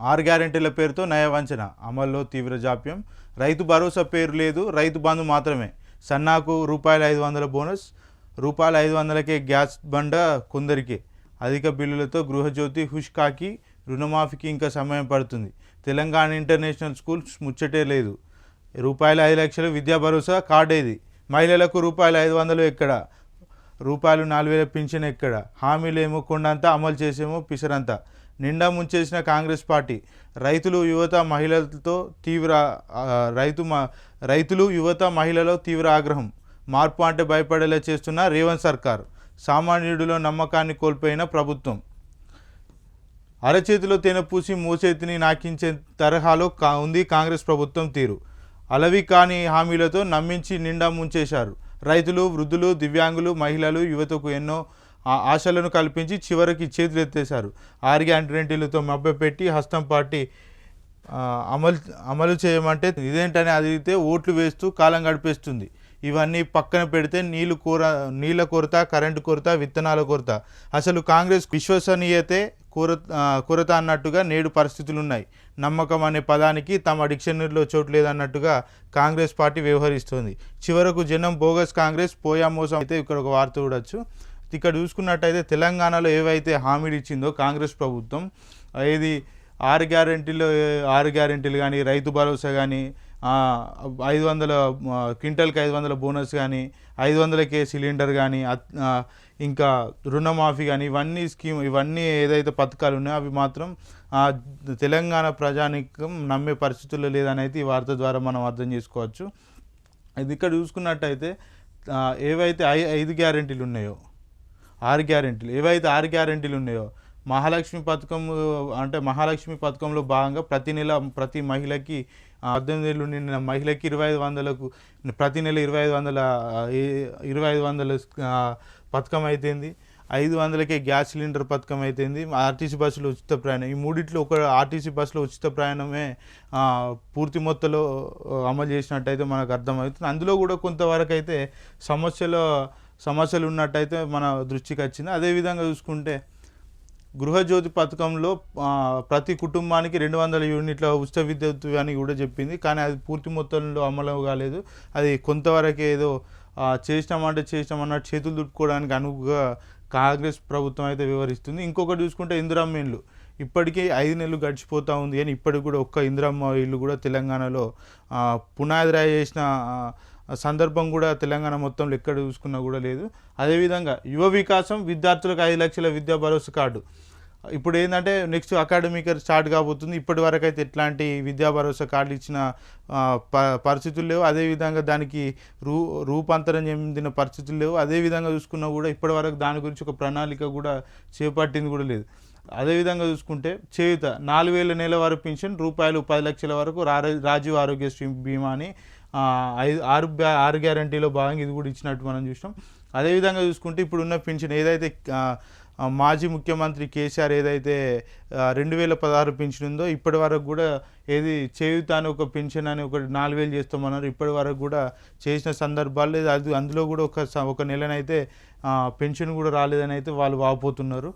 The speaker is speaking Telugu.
ఆరు గ్యారెంటీల పేరుతో నయవంచన అమల్లో తీవ్ర జాప్యం. రైతు భరోసా పేరు లేదు రైతు బంధు మాత్రమే. సన్నాకు రూపాయలు ఐదు వందల బోనస్ రూపాయలు ఐదు వందలకే గ్యాస్ బండ కొందరికి. అధిక బిల్లులతో గృహజ్యోతి హుష్కాకి రుణమాఫీకి ఇంకా సమయం పడుతుంది. తెలంగాణ ఇంటర్నేషనల్ స్కూల్స్ ముచ్చటే లేదు. రూపాయలు ఐదు లక్షలు విద్యా భరోసా కార్డేది. మహిళలకు రూపాయలు ఐదు వందలు ఎక్కడ? రూపాయలు నాలుగు వేల పింఛన్ ఎక్కడ? హామీలేమో కొండంతా అమలు చేసేమో పిసరంతా. నిండా ముంచేసిన కాంగ్రెస్ పార్టీ. రైతులు యువత మహిళలతో తీవ్ర రైతు మ రైతులు యువత మహిళలో తీవ్ర ఆగ్రహం. మార్పు అంటే భయపడేలా చేస్తున్న రేవంత్ సర్కార్. సామాన్యుడిలో నమ్మకాన్ని కోల్పోయిన ప్రభుత్వం. అరచేతిలో తేనె పూసి మూసేతిని నాకించే తరహాలో కా ఉంది కాంగ్రెస్ ప్రభుత్వం తీరు. అలవి కాని హామీలతో నమ్మించి నిండా ముంచేశారు. రైతులు వృద్ధులు దివ్యాంగులు మహిళలు యువతకు ఎన్నో ఆశలను కల్పించి చివరికి చేతులు ఎత్తేశారు. ఆరు గ్యారంటీలతో మభ్యపెట్టి హస్తం పార్టీ అమలు అమలు చేయమంటే ఇదేంటని అడిగితే ఓట్లు వేస్తూ కాలం గడిపేస్తుంది. ఇవన్నీ పక్కన పెడితే నీళ్ళు కూర నీళ్ళ కొరత కరెంటు కొరత విత్తనాల కొరత. అసలు కాంగ్రెస్ విశ్వసనీయతే కొర కొరత అన్నట్టుగా నేడు పరిస్థితులు ఉన్నాయి నమ్మకం అనే పదానికి తమ డిక్షనరీలో చోటు లేదన్నట్టుగా కాంగ్రెస్ పార్టీ వ్యవహరిస్తుంది. చివరకు జనం బోగస్ కాంగ్రెస్ పోయా మోసం అయితే ఇక్కడ ఒక వార్త చూడొచ్చు. ఇక్కడ చూసుకున్నట్టయితే తెలంగాణలో ఏవైతే హామీలు ఇచ్చిందో కాంగ్రెస్ ప్రభుత్వం ఏది ఆరు గ్యారెంటీలు ఆరు గ్యారెంటీలు కానీ రైతు భరోసా కానీ ఐదు వందల క్వింటల్కి ఐదు వందల బోనస్ కానీ ఐదు వందలకే సిలిండర్ కానీ ఇంకా రుణమాఫీ కానీ ఇవన్నీ స్కీమ్ ఇవన్నీ ఏదైతే పథకాలు ఉన్నాయో అవి మాత్రం తెలంగాణ ప్రజానికం నమ్మే పరిస్థితుల్లో లేదనైతే ఈ వార్త ద్వారా మనం అర్థం చేసుకోవచ్చు. ఇది ఇక్కడ చూసుకున్నట్టయితే ఏవైతే ఐ ఐదు గ్యారెంటీలు ఉన్నాయో ఆరు గ్యారెంటీలు ఏవైతే ఆరు గ్యారెంటీలు ఉన్నాయో మహాలక్ష్మి పథకం అంటే మహాలక్ష్మి పథకంలో భాగంగా ప్రతి నెల ప్రతి మహిళకి పద్దెనిమిది ఏళ్ళు నిండిన మహిళకి ఇరవై ఐదు వందలకు ప్రతి నెల ఇరవై ఐదు వందల ఇరవై ఐదు వందల పథకం అయితేంది. ఐదు వందలకే గ్యాస్ సిలిండర్ పథకం అయితేంది. ఆర్టీసీ బస్సులో ఉచిత ప్రయాణం. ఈ మూడిట్లో ఒక ఆర్టీసీ బస్సులో ఉచిత ప్రయాణమే పూర్తి మొత్తంలో అమలు చేసినట్టయితే మనకు అర్థమవుతుంది. అందులో కూడా కొంతవరకు అయితే సమస్యలో సమస్యలు ఉన్నట్టయితే మన దృష్టికి వచ్చింది. అదేవిధంగా చూసుకుంటే గృహజ్యోతి పథకంలో ప్రతి కుటుంబానికి రెండు వందల యూనిట్ల ఉచిత విద్యుత్ అని కూడా చెప్పింది. కానీ అది పూర్తి మొత్తంలో అమలు కాలేదు. అది కొంతవరకు ఏదో చేసినామంటే చేసినామన్నట్టు చేతులు దుట్టుకోవడానికి అనువుగా కాంగ్రెస్ ప్రభుత్వం అయితే వివరిస్తుంది. ఇంకొకటి చూసుకుంటే ఇందిరమ్మ ఇల్లు. ఇప్పటికీ ఐదు నెలలు గడిచిపోతూ ఉంది అని ఇప్పటికి కూడా ఒక్క ఇందిరమ్మ ఇల్లు కూడా తెలంగాణలో పునాదిరాయి పునాది చేసిన సందర్భం కూడా తెలంగాణ మొత్తంలో ఎక్కడ చూసుకున్నా కూడా లేదు. అదేవిధంగా యువ వికాసం విద్యార్థులకు ఐదు లక్షల విద్యా భరోసా కార్డు. ఇప్పుడు ఏంటంటే నెక్స్ట్ అకాడమిక్ స్టార్ట్ కాబోతుంది. ఇప్పటి వరకు అయితే ఎట్లాంటి విద్యా భరోసా కార్డు ఇచ్చిన ప పరిస్థితులు లేవు. అదేవిధంగా దానికి రూ రూపాంతరం చెందిన పరిస్థితులు లేవు. అదేవిధంగా చూసుకున్నా కూడా ఇప్పటి వరకు దాని గురించి ఒక ప్రణాళిక కూడా చేపట్టింది కూడా లేదు. అదేవిధంగా చూసుకుంటే చేయుత నాలుగు వేల నెల వరకు పెన్షన్ రూపాయలు పది లక్షల వరకు రాజీవ్ ఆరోగ్యశ్రీ బీమా అని ఐదు ఆరు ఆరు గ్యారంటీలో భాగంగా ఇది కూడా ఇచ్చినట్టు మనం చూసాం అదేవిధంగా చూసుకుంటే ఇప్పుడు ఉన్న పెన్షన్ ఏదైతే మాజీ ముఖ్యమంత్రి కేసీఆర్ ఏదైతే రెండు వేల పదహారు పెన్షన్ ఉందో ఇప్పటి వరకు కూడా ఏది చేయుత అని ఒక పెన్షన్ అని ఒక నాలుగు వేలు చేస్తామన్నారు. ఇప్పటి వరకు కూడా చేసిన సందర్భాలు లేదు. అది అందులో కూడా ఒక స- ఒక నెలనైతే పెన్షన్ కూడా రాలేదని అయితే వాళ్ళు వాపోతున్నారు.